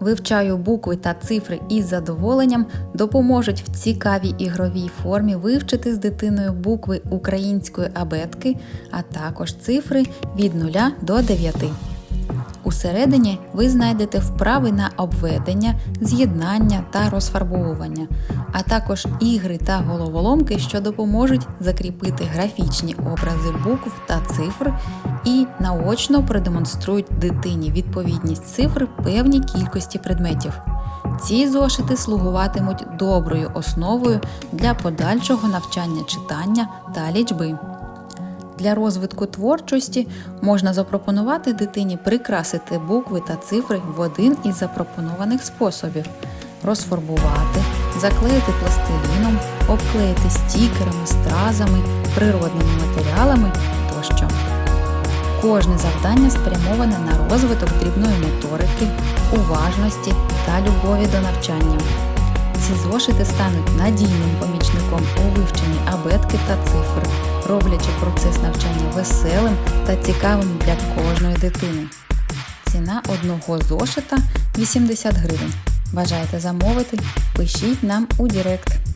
Вивчаю букви та цифри із задоволенням допоможуть в цікавій ігровій формі вивчити з дитиною букви української абетки, а також цифри від 0 до 9. Усередині ви знайдете вправи на обведення, з'єднання та розфарбовування, а також ігри та головоломки, що допоможуть закріпити графічні образи букв та цифр і наочно продемонструють дитині відповідність цифр певній кількості предметів. Ці зошити слугуватимуть доброю основою для подальшого навчання читання та лічби. Для розвитку творчості можна запропонувати дитині прикрасити букви та цифри в один із запропонованих способів: розфарбувати, заклеїти пластиліном, обклеїти стікерами, стразами, природними матеріалами тощо. Кожне завдання спрямоване на розвиток дрібної моторики, уважності та любові до навчання. Ці зошити стануть надійним помічником у вивченні абетки та цифр, роблячи процес навчання веселим та цікавим для кожної дитини. Ціна одного зошита 80 гривень. Бажаєте замовити? Пишіть нам у Директ.